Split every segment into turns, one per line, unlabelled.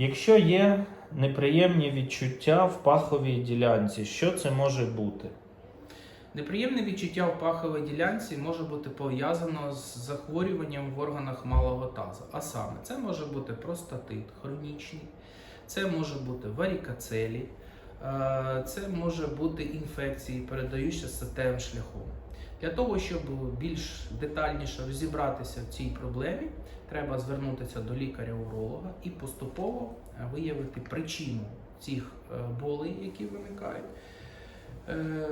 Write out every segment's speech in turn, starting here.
Якщо є неприємні відчуття в паховій ділянці, що це може бути?
Неприємне відчуття в паховій ділянці може бути пов'язано з захворюванням в органах малого тазу. А саме, це може бути простатит хронічний, це може бути варікацелі, е, це може бути інфекції, передаючися статевим шляхом. Для того, щоб більш детальніше розібратися в цій проблемі, треба звернутися до лікаря-уролога і поступово е, виявити причину цих е, болей, які виникають. Е,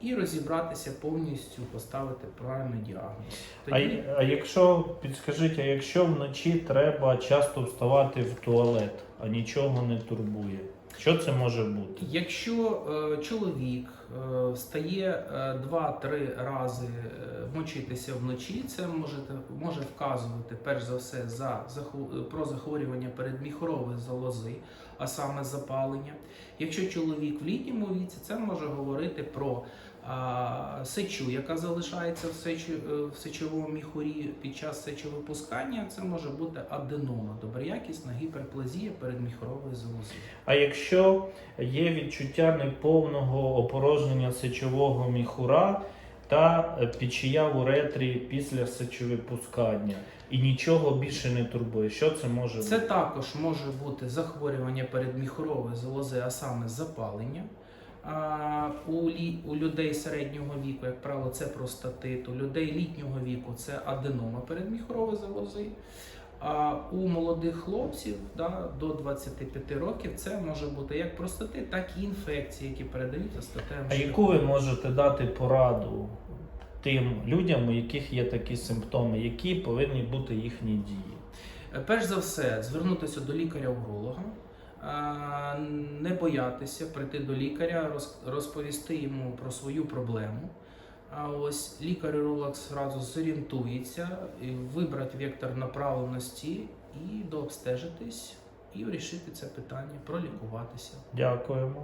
і розібратися повністю, поставити правильний діагноз.
А, а якщо підскажіть, а якщо вночі треба часто вставати в туалет, а нічого не турбує, що це може бути?
Якщо е, чоловік е, встає е, 2-3 рази е, мочитися вночі, це може, може вказувати перш за все за, заху- про захворювання передміхорової залози, а саме запалення. Якщо чоловік в літньому віці, це може говорити про а, сечу, яка залишається в, сечу, е, в сечовому міхурі під час сечовипускання. Це може бути аденома, доброякісна гіперплазія передміхорової залози.
А якщо є відчуття неповного опорожнення сечового міхура та е, печія в уретрі після сечовипускання, і нічого більше не турбує, що це може бути?
Це також може бути захворювання передміхорової залози, а саме запалення. А, у, лі, у людей середнього віку, як правило, це простатит, у людей літнього віку це аденома передміхорової залози. А у молодих хлопців да, до 25 років це може бути як простатит, так і інфекції, які передаються статевим
А
шляхом.
яку ви можете дати пораду тим людям, у яких є такі симптоми, які повинні бути їхні дії?
Е, Перш за все, звернутися до лікаря-уролога, не боятися прийти до лікаря, роз- розповісти йому про свою проблему. А ось лікар-уролог зразу зорієнтується, вибрати вектор направленості і дообстежитись, і вирішити це питання, пролікуватися.
Дякуємо.